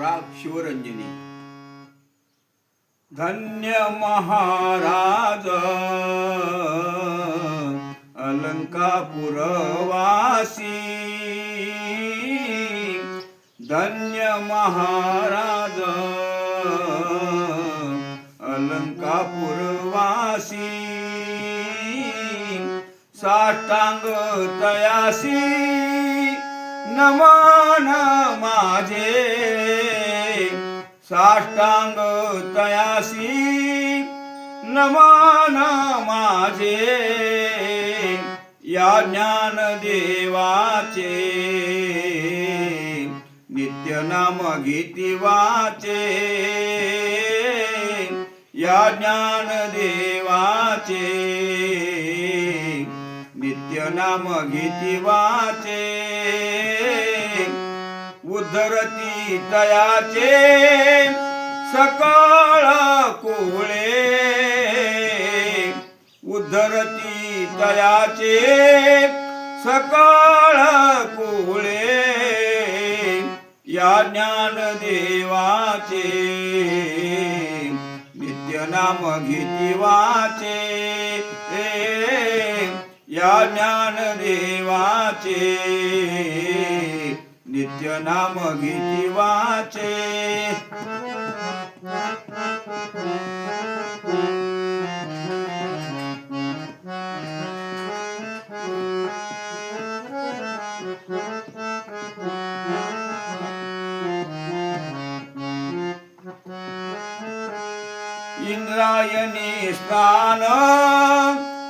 राग शिवरंजनी. धन्य महाराज अलंकापुरवासी. धन्य महाराज अलंकापुरवासी. साष्टांग तयासी. नमान माझे. साष्टांग तयासी. नमान माझे. या ज्ञान देवाचे. नित्य नाम गीती वाचे. या ज्ञान देवाचे. नित्य नाम गीती वाचे. उद्धरती तयाचे सकाळ कोळे उद्धरती तयाचे सकाळ कोळे या ज्ञान देवाचे नित्य नाम घेती वाचे या ज्ञान देवाचे नित्य नाम गीती वाचे. इंद्रायणी स्नान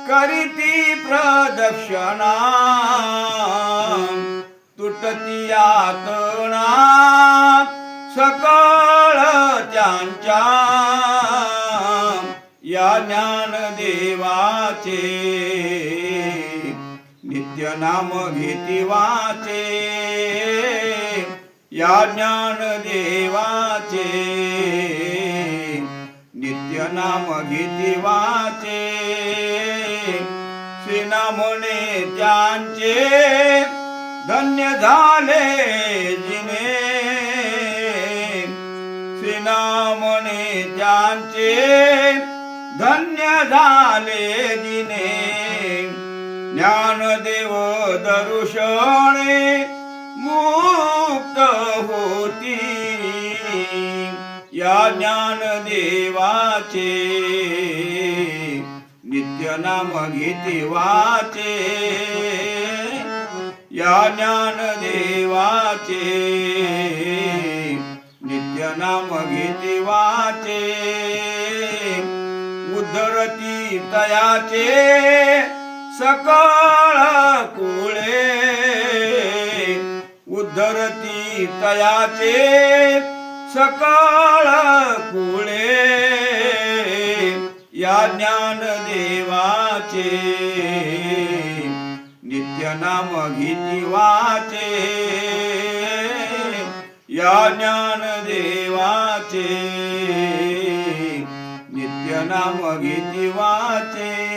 करीती प्रदक्षिणा. यातना सकळ त्यांच्या या ज्ञान देवाचे नित्य नाम घेती वाचे. या ज्ञान देवाचे नित्य नाम घेती वाचे. श्रीना त्यांचे धन्य झाले जिने. श्रीनामने म्हणे त्यांचे धन्य झाले जिने. ज्ञानदेव दरुषणे मुक्त होती. या ज्ञान देवाचे नित्य नाम घेते वाचे. या ज्ञान देवाचे नित्य नाम घेते वाचे उद्धरती तयाचे सकळ कुळे उद्धरती तयाचे सकळ कुळे या ज्ञान देवाचे नाम घेती वाचे. या ज्ञान देवाचे. नित्य नाम घेती वाचे.